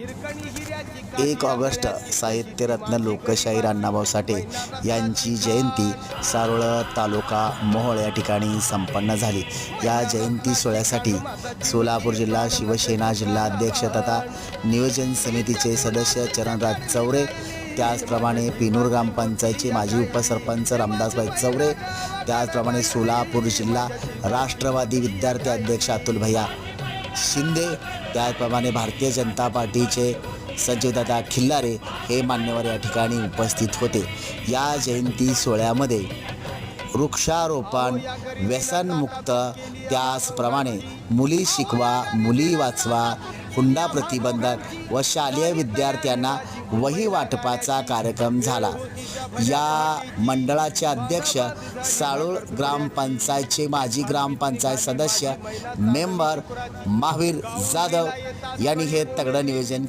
एक ऑगस्ट साहित्यरत्न लोकशाहीर अण्णाभाऊ साठे यांची जयंती सारोळ तालुका मोहोळ या ठिकाणी संपन्न झाली. या जयंती सोहळ्यासाठी सोलापूर जिल्हा शिवसेना जिल्हाध्यक्ष तथा नियोजन समितीचे सदस्य चरणराज चौरे त्याचप्रमाणे पिनूर ग्रामपंचायतचे माजी उपसरपंच रामदासबाई चौरे त्याचप्रमाणे सोलापूर जिल्हा राष्ट्रवादी विद्यार्थी अध्यक्ष अतुल भैया शिंदे त्याचप्रमाणे भारतीय जनता पार्टीचे संजयदादा खिल्लारे हे मान्यवर या ठिकाणी उपस्थित होते. या जयंती सोहळ्यामध्ये वृक्षारोपण व्यसनमुक्त त्याचप्रमाणे मुली शिकवा मुली वाचवा हुंडा प्रतिबंधक व शालेय विद्यार्थ्यांना वही वाटपाचा कार्यक्रम झाला. या मंडळाचे अध्यक्ष साळूळ ग्रामपंचायतचे माजी ग्रामपंचायत सदस्य मेंबर महावीर जाधव यांनी हे तगडं नियोजन केलं.